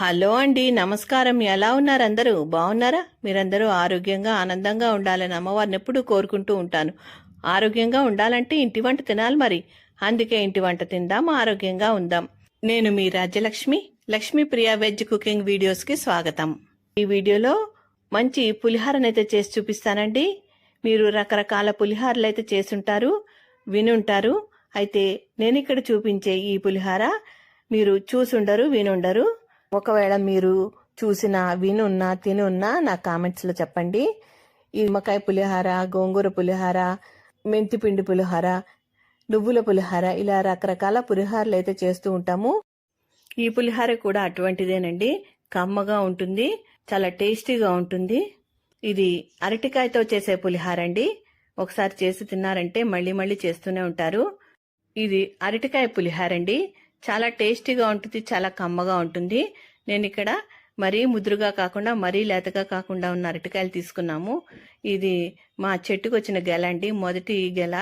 Hello అండి నమస్కారం. ఎలా ఉన్నారు అందరూ? బాగున్నారా? మీరందరూ ఆరోగ్యంగా ఆనందంగా ఉండాలని అమ్మవారిని ఎప్పుడూ కోరుకుంటూ ఉంటాను. ఆరోగ్యంగా ఉండాలంటే ఇంటి వంట తినాలి మరి. అందుకే ఇంటి వంట తిందాం ఆరోగ్యంగా ఉందాం. నేను మీ రాజ్యలక్ష్మి లక్ష్మీ ప్రియ వెజ్ కుకింగ్ వీడియోస్కి స్వాగతం. ఈ వీడియోలో మంచి పులిహారనైతే చేసి చూపిస్తానండి. మీరు రకరకాల పులిహారలు అయితే చేసుంటారు వినుంటారు. అయితే నేను ఇక్కడ చూపించే ఈ పులిహార మీరు చూసుండరు వినుండరు. ఒకవేళ మీరు చూసిన వినున్నా తినున్నా నా కామెంట్స్లో చెప్పండి. ఈ నిమ్మకాయ పులిహార గోంగూర పులిహార మెంతిపిండి పులిహార నువ్వుల పులిహార ఇలా రకరకాల పులిహారలు అయితే చేస్తూ ఉంటాము. ఈ పులిహార కూడా అటువంటిదేనండి. కమ్మగా ఉంటుంది చాలా టేస్టీగా ఉంటుంది. ఇది అరటికాయతో చేసే పులిహార అండి. ఒకసారి చేసి తిన్నారంటే మళ్ళీ మళ్ళీ చేస్తూనే ఉంటారు. ఇది అరటికాయ పులిహార అండి. చాలా టేస్టీగా ఉంటుంది చాలా కమ్మగా ఉంటుంది. నేను ఇక్కడ మరీ ముదురుగా కాకుండా మరీ లేతగా కాకుండా ఉన్న అరటికాయలు తీసుకున్నాము. ఇది మా చెట్టుకు వచ్చిన గెల అండి. మొదటి గెల.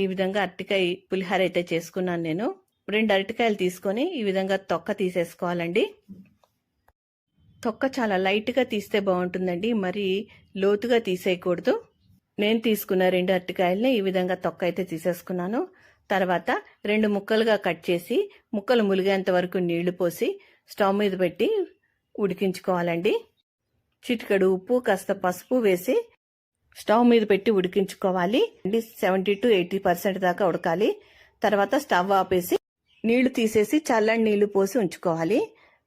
ఈ విధంగా అరటికాయ పులిహార అయితే చేసుకున్నాను నేను. రెండు అరటికాయలు తీసుకొని ఈ విధంగా తొక్క తీసేసుకోవాలండి. తొక్క చాలా లైట్గా తీస్తే బాగుంటుందండి. మరి లోతుగా తీసేయకూడదు. నేను తీసుకున్న రెండు అరటికాయల్ని ఈ విధంగా తొక్క అయితే తీసేసుకున్నాను. తర్వాత రెండు ముక్కలుగా కట్ చేసి ముక్కలు ములిగేంత వరకు నీళ్ళు పోసి స్టవ్ మీద పెట్టి ఉడికించుకోవాలండి. చిటికడు ఉప్పు కాస్త పసుపు వేసి స్టవ్ మీద పెట్టి ఉడికించుకోవాలి. సెవెంటీ టు ఎయిటీ పర్సెంట్ దాకా ఉడకాలి. తర్వాత స్టవ్ ఆపేసి నీళ్ళు తీసేసి చల్లని నీళ్ళు పోసి ఉంచుకోవాలి.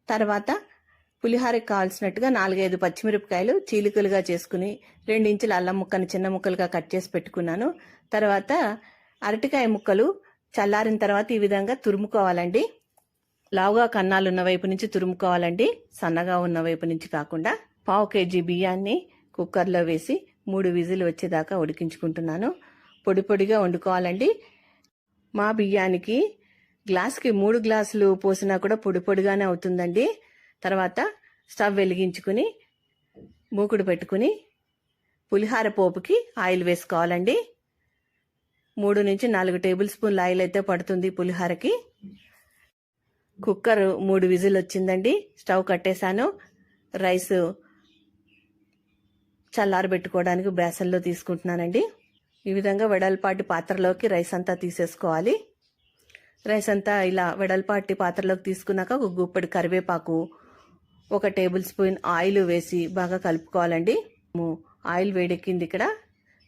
తర్వాత పులిహారకి కావాల్సినట్టుగా నాలుగైదు పచ్చిమిరపకాయలు చీలికలుగా చేసుకుని రెండించుల అల్లం ముక్కను చిన్న ముక్కలుగా కట్ చేసి పెట్టుకున్నాను. తర్వాత అరటికాయ ముక్కలు చల్లారిన తర్వాత ఈ విధంగా తురుముకోవాలండి. లావుగా కన్నాలు ఉన్న వైపు నుంచి తురుముకోవాలండి. సన్నగా ఉన్న వైపు నుంచి కాకుండా పావు కేజీ బియ్యాన్ని కుక్కర్లో వేసి మూడు విజిల్ వచ్చేదాకా ఉడికించుకుంటున్నాను. పొడి పొడిగా వండుకోవాలండి. మా బియ్యానికి గ్లాస్కి మూడు గ్లాసులు పోసినా కూడా పొడి పొడిగానే అవుతుందండి. తర్వాత స్టవ్ వెలిగించుకుని మూకుడు పెట్టుకుని పులిహార పోపుకి ఆయిల్ వేసుకోవాలండి. మూడు నుంచి నాలుగు టేబుల్ స్పూన్ల ఆయిల్ అయితే పడుతుంది పులిహారకి. కుక్కర్ మూడు విజిల్ వచ్చిందండి. స్టవ్ కట్టేశాను. రైస్ చల్లారబెట్టుకోవడానికి బేసన్లో తీసుకుంటున్నానండి. ఈ విధంగా వెడల్పాటి పాత్రలోకి రైస్ అంతా తీసేసుకోవాలి. రైస్ అంతా ఇలా వెడల్పాటి పాత్రలోకి తీసుకున్నాక ఒక గుప్పెడు కరివేపాకు ఒక టేబుల్ స్పూన్ ఆయిల్ వేసి బాగా కలుపుకోవాలండి. ఆయిల్ వేడెక్కింది ఇక్కడ.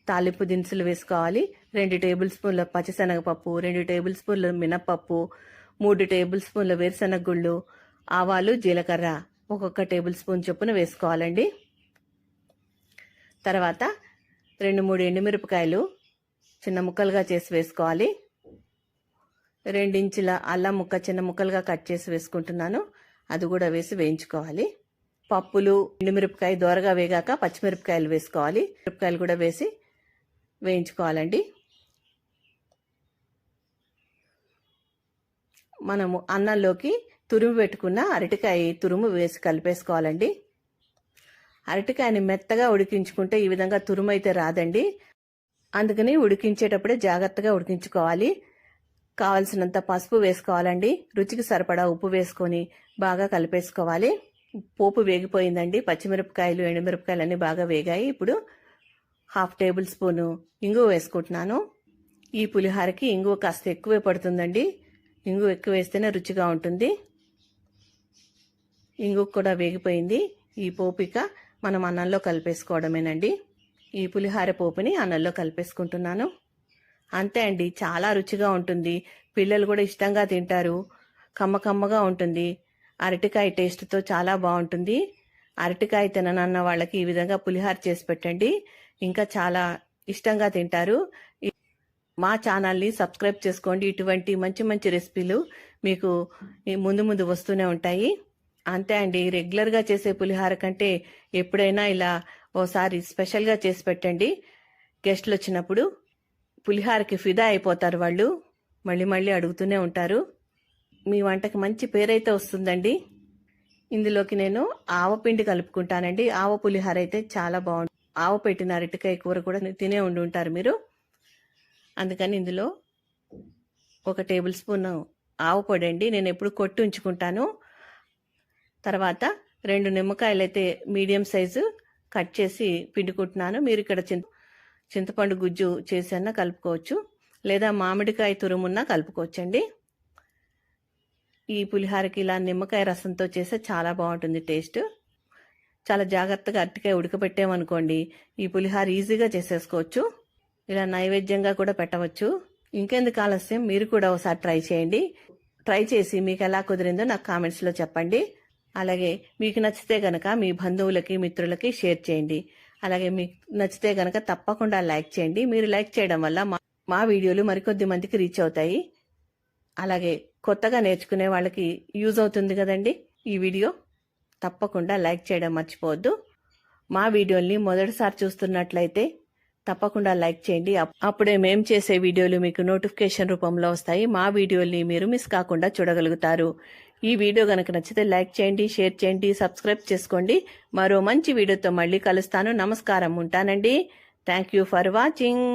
తాలింపు దినుసులు వేసుకోవాలి. రెండు టేబుల్ స్పూన్ల పచ్చిశనగపప్పు రెండు టేబుల్ స్పూన్ల మినప్పప్పు మూడు టేబుల్ స్పూన్ల వేరుశనగ గుళ్ళు ఆవాలు జీలకర్ర ఒక్కొక్క టేబుల్ స్పూన్ చొప్పున వేసుకోవాలండి. తర్వాత రెండు మూడు ఎండుమిరపకాయలు చిన్న ముక్కలుగా చేసి వేసుకోవాలి. రెండించుల అల్లం ముక్క చిన్న ముక్కలుగా కట్ చేసి వేసుకుంటున్నాను. అది కూడా వేసి వేయించుకోవాలి. పప్పులు ఎండుమిరపకాయ దోరగా వేగాక పచ్చిమిరపకాయలు వేసుకోవాలి. మిరపకాయలు కూడా వేసి వేయించుకోవాలండి. మనము అన్నంలోకి తురుము పెట్టుకున్న అరటికాయ తురుము వేసి కలిపేసుకోవాలండి. అరటికాయని మెత్తగా ఉడికించుకుంటే ఈ విధంగా తురుము అయితే రాదండి. అందుకని ఉడికించేటప్పుడే జాగ్రత్తగా ఉడికించుకోవాలి. కావలసినంత పసుపు వేసుకోవాలండి. రుచికి సరిపడా ఉప్పు వేసుకొని బాగా కలిపేసుకోవాలి. పోపు వేగిపోయిందండి. పచ్చిమిరపకాయలు ఎండుమిరపకాయలు అన్నీ బాగా వేగాయి. ఇప్పుడు హాఫ్ టేబుల్ స్పూను ఇంగువ వేసుకుంటున్నాను. ఈ పులిహారకి ఇంగువ కాస్త ఎక్కువే పడుతుందండి. ఇంగు ఎక్కువ వేస్తేనే రుచిగా ఉంటుంది. ఇంగు కూడా వేగిపోయింది. ఈ పోపిక మనం అన్నంలో కలిపేసుకోవడమేనండి. ఈ పులిహార పోపుని అన్నంలో కలిపేసుకుంటున్నాను. అంతే అండి చాలా రుచిగా ఉంటుంది. పిల్లలు కూడా ఇష్టంగా తింటారు. కమ్మ కమ్మగా ఉంటుంది. అరటికాయ టేస్ట్తో చాలా బాగుంటుంది. అరటికాయ తిననన్న వాళ్ళకి ఈ విధంగా పులిహార చేసి పెట్టండి. ఇంకా చాలా ఇష్టంగా తింటారు. మా ఛానల్ని సబ్స్క్రైబ్ చేసుకోండి. ఇటువంటి మంచి మంచి రెసిపీలు మీకు ముందు ముందు వస్తూనే ఉంటాయి. అంతే అండి. రెగ్యులర్గా చేసే పులిహార కంటే ఎప్పుడైనా ఇలా ఓసారి స్పెషల్గా చేసి పెట్టండి. గెస్ట్లు వచ్చినప్పుడు పులిహారకి ఫిదా అయిపోతారు వాళ్ళు. మళ్ళీ మళ్ళీ అడుగుతూనే ఉంటారు. మీ వంటకి మంచి పేరైతే వస్తుందండి. ఇందులోకి నేను ఆవపిండి కలుపుకుంటానండి. ఆవ పులిహార అయితే చాలా బాగుంటుంది. ఆవ పెట్టిన అరటికాయ కూర కూడా తినే ఉండి ఉంటారు మీరు. అందుకని ఇందులో ఒక టేబుల్ స్పూన్ ఆవు పొడి అండి. నేను ఎప్పుడు కొట్టి ఉంచుకుంటాను. తర్వాత రెండు నిమ్మకాయలు అయితే మీడియం సైజు కట్ చేసి పిండుకుంటున్నాను. మీరు ఇక్కడ చింత చింతపండు గుజ్జు చేసన్నా కలుపుకోవచ్చు. లేదా మామిడికాయ తురుమున్నా కలుపుకోవచ్చండి. ఈ పులిహారకి ఇలా నిమ్మకాయ రసంతో చేస్తే చాలా బాగుంటుంది టేస్ట్. చాలా జాగ్రత్తగా అరటికాయ ఉడకబెట్టామనుకోండి ఈ పులిహార ఈజీగా చేసేసుకోవచ్చు. ఇలా నైవేద్యంగా కూడా పెట్టవచ్చు. ఇంకెందుకు ఆలస్యం? మీరు కూడా ఒకసారి ట్రై చేయండి. ట్రై చేసి మీకు ఎలా కుదిరిందో నాకు కామెంట్స్లో చెప్పండి. అలాగే మీకు నచ్చితే గనక మీ బంధువులకి మిత్రులకి షేర్ చేయండి. అలాగే మీకు నచ్చితే గనక తప్పకుండా లైక్ చేయండి. మీరు లైక్ చేయడం వల్ల మా మా వీడియోలు మరికొద్ది మందికి రీచ్ అవుతాయి. అలాగే కొత్తగా నేర్చుకునే వాళ్ళకి యూజ్ అవుతుంది కదండి ఈ వీడియో. తప్పకుండా లైక్ చేయడం మర్చిపోవద్దు. మా వీడియోల్ని మొదటిసారి చూస్తున్నట్లయితే తప్పకుండా లైక్ చేయండి. అప్పుడే మేం చేసే వీడియోలు మీకు నోటిఫికేషన్ రూపంలో వస్తాయి. మా వీడియోల్ని మీరు మిస్ కాకుండా చూడగలుగుతారు. ఈ వీడియో కనుక నచ్చితే లైక్ చేయండి షేర్ చేయండి సబ్స్క్రైబ్ చేసుకోండి. మరో మంచి వీడియోతో మళ్ళీ కలుస్తాను. నమస్కారం ఉంటానండి. Thank you for watching.